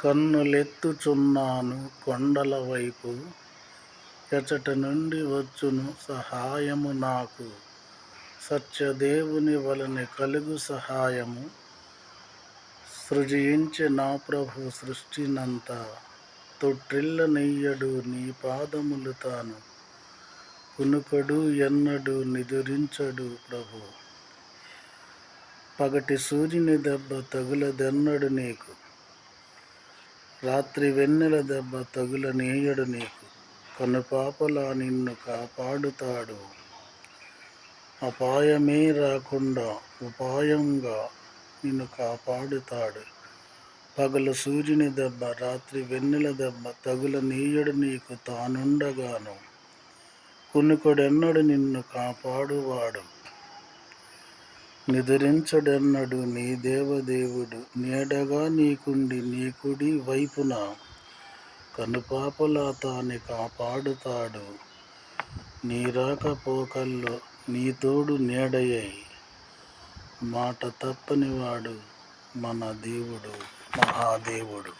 కన్నులెత్తుచున్నాను కొండల వైపు. ఎచట నుండి వచ్చును సహాయము నాకు. సత్యదేవుని వలన కలుగు సహాయము. సృజించి నా ప్రభు సృష్టినంతా. తొట్టిల్లనెయ్యడు నీ పాదములు తాను. కునుకడు ఎన్నడు నిదురించడు ప్రభు. పగటి సూర్యుని దెబ్బ తగులదెన్నడు నీకు. రాత్రి వెన్నెల దెబ్బ తగులనీయడు నీకు. కనుపాపలా నిన్ను కాపాడుతాడు. అపాయమే రాకుండా ఉపాయంగా నిన్ను కాపాడుతాడు. పగలు సూర్యుని దెబ్బ రాత్రి వెన్నెల దెబ్బ తగుల తగులనీయడు నీకు తానుండగాను. కునుకొడెన్నడు నిన్ను కాపాడువాడు. నిద్రించడన్నడు నీ దేవదేవుడు నీడగా నీకుండి నీ కుడి వైపున. కనుపాపలా తాని కాపాడుతాడు నీ రాకపోకల్లో నీ తోడు నీడయ్యై మాట తప్పనివాడు మన దేవుడు మహాదేవుడు.